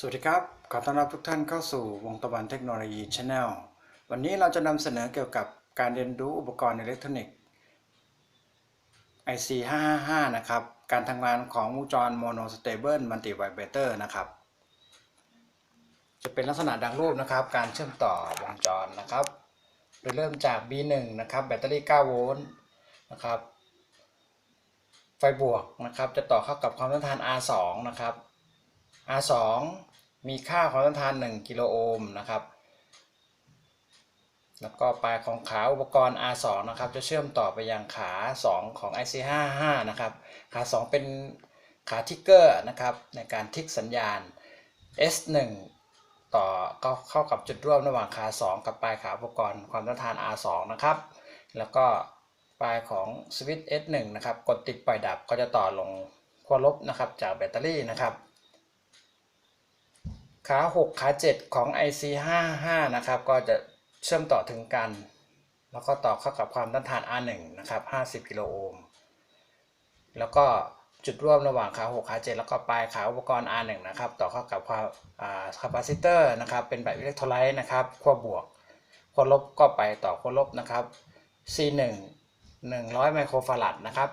สวัสดีครับ ขอต้อนรับทุกท่านเข้าสู่วงตะวันเทคโนโลยีช Channel วันนี้เราจะนำเสนอเกี่ยวกับการเรียนรู้อุปกรณ์อิเล็กทรอนิกส์ IC 555นะครับ การทำงานของวงจร Mono Stable Multi Vibrator นะครับ จะเป็นลักษณะดังรูปนะครับ การเชื่อมต่อวงจรนะครับ โดยเริ่มจาก B1 นะครับ แบตเตอรี่ 9 โวลต์นะครับ ไฟบวกนะครับ จะต่อเข้ากับความต้านทาน R2 นะครับ R2 มีค่าความต้านทาน 1 กิโลโอห์มนะครับ แล้วก็ปลายของขาอุปกรณ์ R2 นะครับ จะเชื่อมต่อไปยังขา 2 ของ IC55 นะครับ ขา 2 เป็นขาทิกเกอร์นะครับ ในการทิกสัญญาณ S1 ต่อก็เข้ากับจุดร่วมระหว่างขา 2 กับปลายขาอุปกรณ์ความต้านทาน R2 นะครับ แล้วก็ปลายของสวิตช์ S1 นะครับ กดติดปล่อยดับก็จะต่อลงขั้วลบนะครับจากแบตเตอรี่นะครับ ขา6ขา7 ของ IC55 นะครับ ก็จะเชื่อมต่อถึงกัน แล้วก็ต่อเข้ากับความต้านทาน R1 นะครับ 50 กิโลโอห์ม แล้วก็จุดร่วมระหว่างขา6ขา7 แล้วก็ปลายขาอุปกรณ์ R1 นะครับ ต่อเข้ากับความคาปาซิเตอร์นะครับ เป็นแบบอิเล็กโทรไลต์นะครับขั้วบวกขั้วลบก็ไปต่อขั้วลบนะครับ C1 100 ไมโครฟารัดนะครับ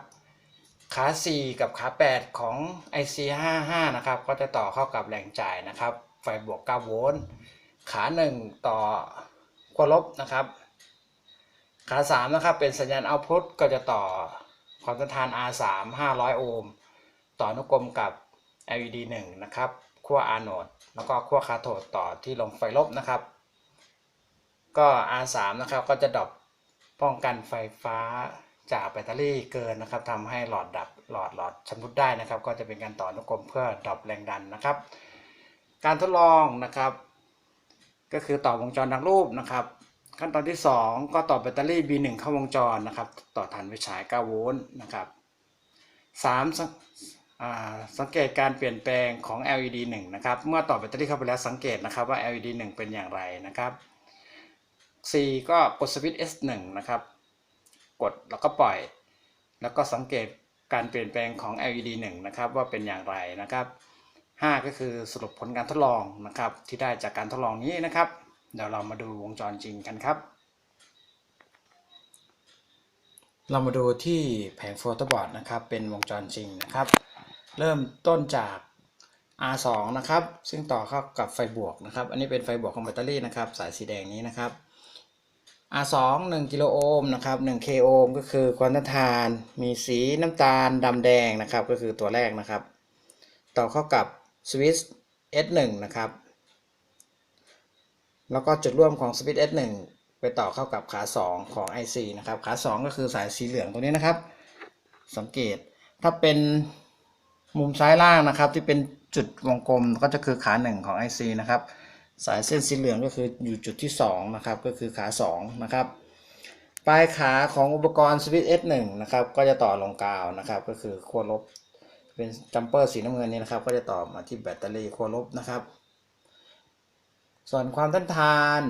ขา 4 กับขา 8 ของ IC55 นะครับ ก็จะต่อเข้ากับแหล่งจ่ายนะครับ ไฟบวก 9 โวลต์ขา 1 ต่อขั้วลบนะครับ ขา 3 นะครับ เป็นสัญญาณเอาพุตก็จะต่อความต้านทาน R3 500 โอห์ม ต่อนุกรมกับ LED 1 นะครับขั้ว R โนดแล้วก็ขั้วคาโทดต่อที่ลงไฟลบนะครับ ก็ R3 นะครับก็จะดรอปป้องกันไฟฟ้าจากแบตเตอรี่เกินนะครับทำให้หลอดดับหลอดหลอดชำรุดได้นะครับ ก็จะเป็นการต่ออนุกรมเพื่อดรอปแรงดันนะครับ การทดลองนะครับ ก็คือต่อวงจรดังรูปนะครับ ขั้นตอนที่ 2 ก็ต่อแบตเตอรี่ B1 เข้าวงจรนะครับ ต่อฐานไฟฉาย 9 โวลต์นะครับ3สังอ่าสังเกตการเปลี่ยนแปลงของ LED 1 นะครับ เมื่อต่อแบตเตอรี่เข้าไปแล้วสังเกตนะครับว่า LED 1 เป็นอย่างไรนะครับ 4 ก็กดสวิตช์ S1 นะครับ กดแล้วก็ปล่อย แล้วก็สังเกตการเปลี่ยนแปลงของ LED 1 นะครับว่าเป็นอย่างไรนะครับ 5 ก็คือสรุปผลการทดลองนะครับ ที่ได้จากการทดลองนี้นะครับ เดี๋ยวเรามาดูวงจรจริงกันครับ เรามาดูที่แผงโฟโตบอร์ดนะครับ เป็นวงจรจริงนะครับ เริ่มต้นจาก R2 นะครับ ซึ่งต่อเข้ากับไฟบวกนะครับ อันนี้เป็นไฟบวกของแบตเตอรี่นะครับ สายสีแดงนี้นะครับ R2 1กิโลโอห์มนะครับ1 k โอห์มก็คือความต้านทาน มีสีน้ำตาลดำแดงนะครับ ก็คือตัวแรกนะครับ ต่อเข้ากับ สวิตช์ S1 นะครับ แล้วก็จุดร่วมของสวิตช์ S1 ไปต่อเข้ากับขา 2 ของ IC นะครับ ขา 2 ก็คือสายสีเหลืองตรงนี้นะครับ สังเกตถ้าเป็นมุมซ้ายล่างนะครับ ที่เป็นจุดวงกลมก็จะคือขา 1 ของ IC นะครับ สายเส้นสีเหลืองก็คืออยู่จุดที่ 2 นะครับ ก็คือขา 2 นะครับปลายขาของอุปกรณ์สวิตช์ S1 นะครับ ก็จะต่อลงกาวนะครับ ก็คือขั้วลบ เป็นจัมเปอร์สีน้ำเงินนี้นะครับ ก็จะต่อมาที่แบตเตอรี่ขั้วลบนะครับ ส่วนความต้านทาน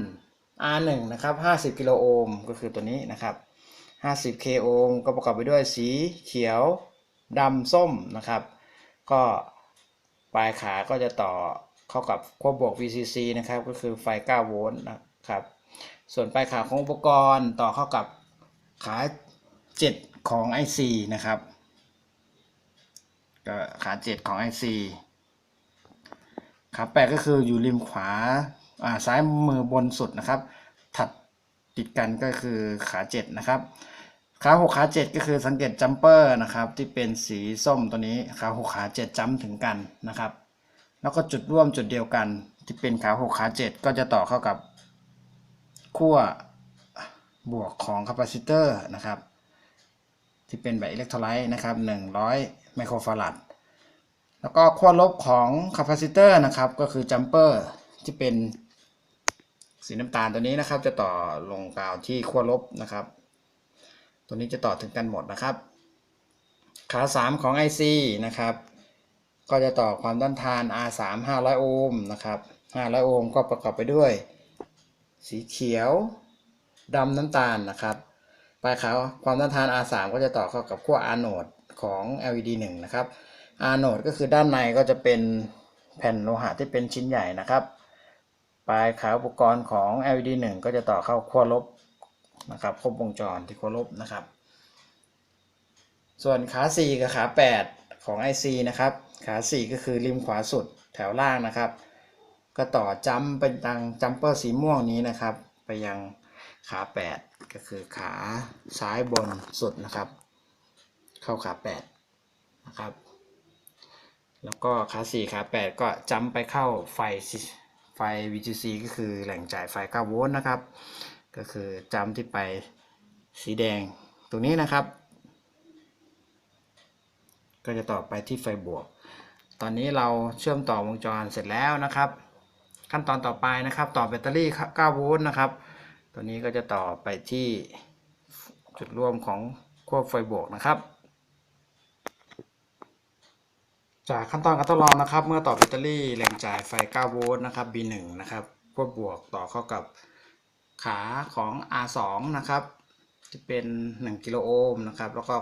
R1 นะครับ50กิโลโอห์มก็คือตัวนี้นะครับ50 k โอห์มก็ประกอบไปด้วยสีเขียวดำส้มนะครับ ก็ปลายขาก็จะต่อเข้ากับขั้วบวก VCC นะครับ ก็คือไฟ 9 โวลต์นะครับ ส่วนปลายขาของอุปกรณ์ต่อเข้ากับขา 7 ของ IC นะครับ ก็ขา7ของ IC ขาแปดก็คืออยู่ริมขวาอ่าซ้ายมือบนสุดนะครับ ถัดติดกันก็คือขาเจ็ดนะครับ ขาหกขาเจ็ดก็คือสังเกตจัมเปอร์นะครับ ที่เป็นสีส้มตัวนี้ขาหกขาเจ็ดจัมถึงกันนะครับ แล้วก็จุดร่วมจุดเดียวกัน ที่เป็นขาหกขาเจ็ดก็จะต่อเข้ากับขั้วบวกของคาปาซิเตอร์นะครับ ที่เป็นแบบอิเล็กโทรไลต์นะครับ100 ไมโครฟารัดแล้วก็ขั้วลบของคาปาซิเตอร์นะครับ ก็คือจัมเปอร์ที่เป็นสีน้ำตาลตัวนี้นะครับ จะต่อลงกาวที่ขั้วลบนะครับ ตัวนี้จะต่อถึงกันหมดนะครับ ขา 3 ของ IC นะครับ ก็จะต่อความต้านทาน R3 500 โอห์มนะครับ 500 โอห์มก็ประกอบไปด้วย สีเขียวดำน้ำตาลนะครับ ปลายขาความต้านทาน R3 ก็จะต่อเข้ากับขั้ว R โนดของ LED 1 นะครับ R โนดก็คือด้านในก็จะเป็นแผ่นโลหะที่เป็นชิ้นใหญ่นะครับ ปลายขาอุปกรณ์ของ LED 1 ก็จะต่อเข้าขั้วลบนะครับครบวงจรที่ขั้วลบนะครับ ส่วนขา 4 กับขา 8 ของ IC นะครับ ขา 4 ก็คือริมขวาสุดแถวล่างนะครับ ก็ต่อจัมเป็นตังจัมเปอร์สีม่วงนี้นะครับ ไปยัง ขา8ก็คือขาซ้ายบนสุดนะครับ เข้าขา8นะครับ แล้วก็ขา4ขา8ก็จัมป์ไปเข้าไฟไฟ VGC ก็คือแหล่งจ่ายไฟ9โวลต์นะครับ ก็คือจัมป์ที่ไปสีแดงตรงนี้นะครับ ก็จะต่อไปที่ไฟบวก ตอนนี้เราเชื่อมต่อวงจรเสร็จแล้วนะครับ ขั้นตอนต่อไปนะครับ ต่อแบตเตอรี่9โวลต์นะครับ ตัวนี้ก็จะต่อไปที่จุดร่วมของขั้วไฟบวกนะครับ จากขั้นตอนการทดลองนะครับ เมื่อต่อแบตเตอรี่แหล่งจ่ายไฟ 9 โวลต์นะครับ B1 นะครับขั้วบวกต่อเข้ากับขาของ R2 นะครับที่เป็น 1 กิโลโอห์มนะครับ แล้วก็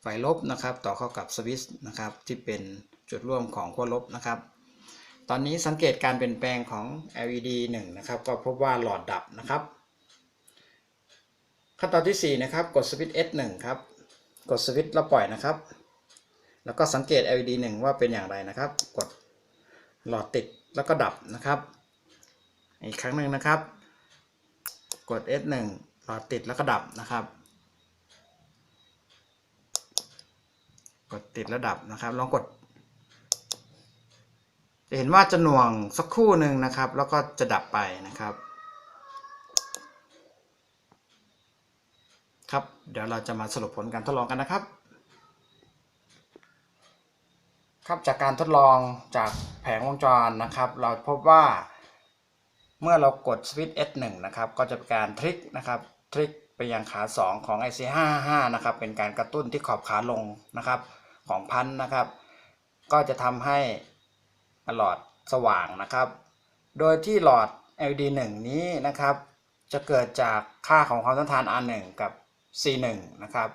ไฟลบนะครับ ต่อเข้ากับสวิตช์นะครับ ที่เป็นจุดร่วมของขั้วลบนะครับ ตอนนี้สังเกตการเปลี่ยนแปลงของ LED 1 นะครับ ก็พบว่าหลอดดับนะครับ ขั้นตอนที่ 4 นะครับ กดสวิตช์ S1 ครับ กดสวิตช์แล้วปล่อยนะครับ แล้วก็สังเกต LED 1 ว่าเป็นอย่างไรนะครับ กดหลอดติดแล้วก็ดับนะครับ อีกครั้งหนึ่งนะครับ กด S1 หลอดติดแล้วก็ดับนะครับ กดติดแล้วดับนะครับลองกด จะเห็นว่าจะหน่วงสักครู่หนึ่งนะครับ แล้วก็จะดับไปนะครับ ครับ เดี๋ยวเราจะมาสรุปผลการทดลองกันนะครับ ครับจากการทดลองจากแผงวงจรนะครับ เราพบว่า เมื่อเรากดสวิตช์ S1 นะครับ ก็จะเป็นการทริกนะครับทริกไปยังขา 2 ของ IC55 นะครับ เป็นการกระตุ้นที่ขอบขาลงนะครับของพันนะครับ ก็จะทำให้หลอดสว่างนะครับ โดยที่หลอด LED 1 นี้นะครับ จะเกิดจากค่าของความต้านทาน R1 กับ C1 นะครับ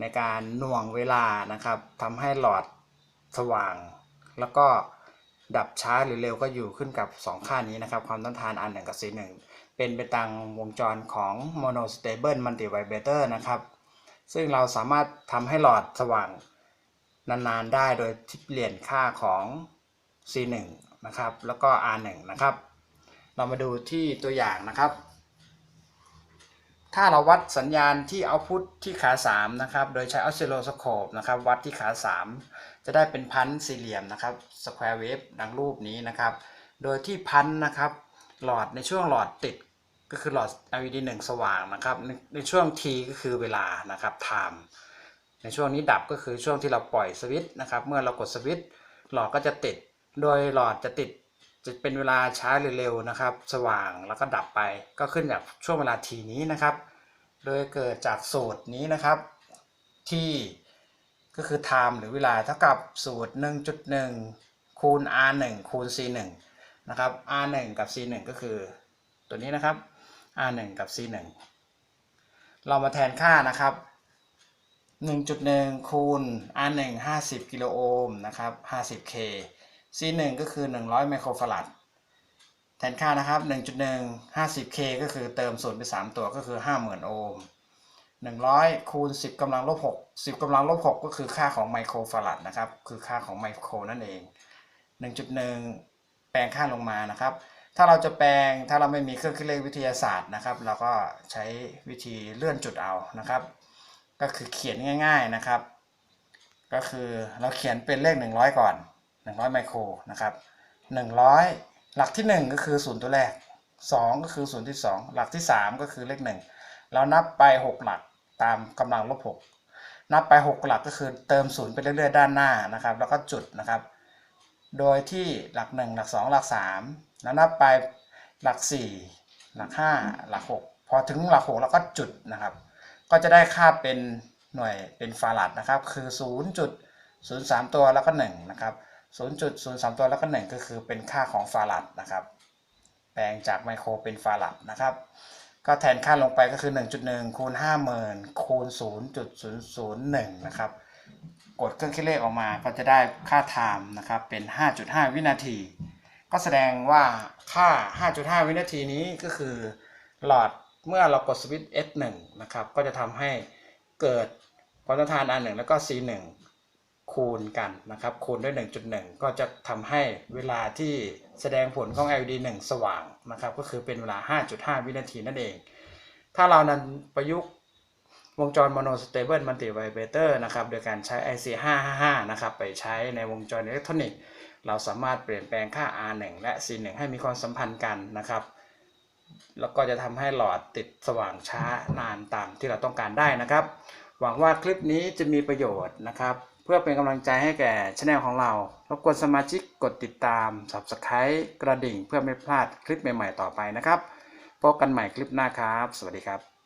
ในการหน่วงเวลานะครับทำให้หลอดสว่าง แล้วก็ดับช้าหรือเร็วก็อยู่ขึ้นกับ 2 ค่านี้นะครับ ความต้านทาน R1 กับ C1 เป็นไปตามวงจรของ monostable multivibrator นะครับ ซึ่งเราสามารถทำให้หลอดสว่างนานๆได้โดยที่เปลี่ยนค่าของ C1 นะครับ แล้วก็ R1 นะครับ เรามาดูที่ตัวอย่างนะครับ ถ้าเราวัดสัญญาณที่เอาพุทที่ขา 3 นะครับ โดยใช้ออสซิลโลสโคปนะครับ วัดที่ขา 3 จะได้เป็นพันสี่เหลี่ยมนะครับสแควร์เวฟดังรูปนี้นะครับ โดยที่พันนะครับ หลอดในช่วงหลอดติดก็คือหลอด LED 1 สว่างนะครับ ในช่วง T ก็คือเวลานะครับ time ในช่วงนี้ดับก็คือช่วงที่เราปล่อยสวิตช์นะครับ เมื่อเรากดสวิตช์หลอดก็จะติด โดยหลอดจะติด จะเป็นเวลาช้าหรือเร็วนะครับ สว่างแล้วก็ดับไป ก็ขึ้นกับช่วงเวลา T นี้นะครับ โดยเกิดจากสูตรนี้นะครับที่ก็คือ time หรือเวลาเท่ากับสูตร 1.1 คูณ r 1คูณ c 1นะครับ r 1กับ c 1ก็คือตัวนี้นะครับ r 1กับ c 1เรามาแทนค่านะครับ 1.1 คูณ r 1 50 กิโลโอห์มนะครับ 50k c 1 ก็คือ 100 ไมโครฟาราดแทนค่านะครับ 1.1 50k ก็คือเติมส่วนไป 3 ตัวก็คือ 50,000 โอห์ม100 คูณ 10กำลังลบ6 10กำลังลบ6ก็คือค่าของไมโครฟาราดนะครับ คือค่าของไมโครนั่นเอง 1.1 แปลงค่าลงมานะครับ ถ้าเราจะแปลงถ้าเราไม่มีเครื่องคิดเลขวิทยาศาสตร์นะครับ เราก็ใช้วิธีเลื่อนจุดเอานะครับ ก็คือเขียนง่าย ๆนะครับ ก็คือเราเขียนเป็นเลข 100 ก่อน 100 ไมโครนะครับ 100 หลักที่ 1 ก็คือศูนย์ตัวแรก 2 ก็คือศูนย์ที่ 2 หลักที่ 3 ก็คือเลข 1 เรานับไป 6 หลักตามกำลังลบ 6 นับไป 6 หลักก็คือเติมศูนย์ไปเรื่อยๆ ด้านหน้านะครับ แล้วก็จุดนะครับ โดยที่หลัก 1 หลัก 2 หลัก 3 แล้วนับไปหลัก 4 หลัก 5 หลัก 6 พอถึงหลัก 6 แล้วก็จุดนะครับ ก็จะได้ค่าเป็นหน่วยเป็นฟาราดนะครับ คือ 0.03 ตัวแล้วก็ 1 นะครับ 0.03 ตัวแล้วก็ 1 ก็คือเป็นค่าของฟาราดนะครับ แปลงจากไมโครเป็นฟาราดนะครับ ก็แทนค่าลงไปก็คือ 1.1 คูณ 50,000 คูณ 0.001 นะครับ กดเครื่องคิดเลขออกมาก็จะได้ค่าไทม์นะครับเป็น 5.5 วินาที ก็แสดงว่าค่า 5.5 วินาทีนี้ก็คือหลอดเมื่อเรากดสวิตช์ S1 นะครับ ก็จะทำให้เกิดความต้านทาน R1 แล้วก็ C1 คูณกันนะครับ คูณด้วย 1.1 ก็จะทำให้เวลาที่แสดงผลของ LED 1 สว่างนะครับ ก็คือเป็นเวลา 5.5 วินาทีนั่นเอง ถ้าเรานั้นประยุกต์วงจร Mono Stable Multi Vibrator นะครับ โดยการใช้ IC 555นะครับ ไปใช้ในวงจรอิเล็กทรอนิกส์ เราสามารถเปลี่ยนแปลงค่า R1 และ C1 ให้มีความสัมพันธ์กันนะครับ แล้วก็จะทำให้หลอดติดสว่างช้านานตามที่เราต้องการได้นะครับ หวังว่าคลิปนี้จะมีประโยชน์นะครับ พื่อเป็นกำลังใจให้แก่ช anel ของเรา รบกวนสมาชิกกดติดตาม Subscribe กระดิ่งเพื่อไม่พลาดคลิปใหม่ ๆ ต่อไปนะครับ พบกันใหม่คลิปหน้าครับ สวัสดีครับ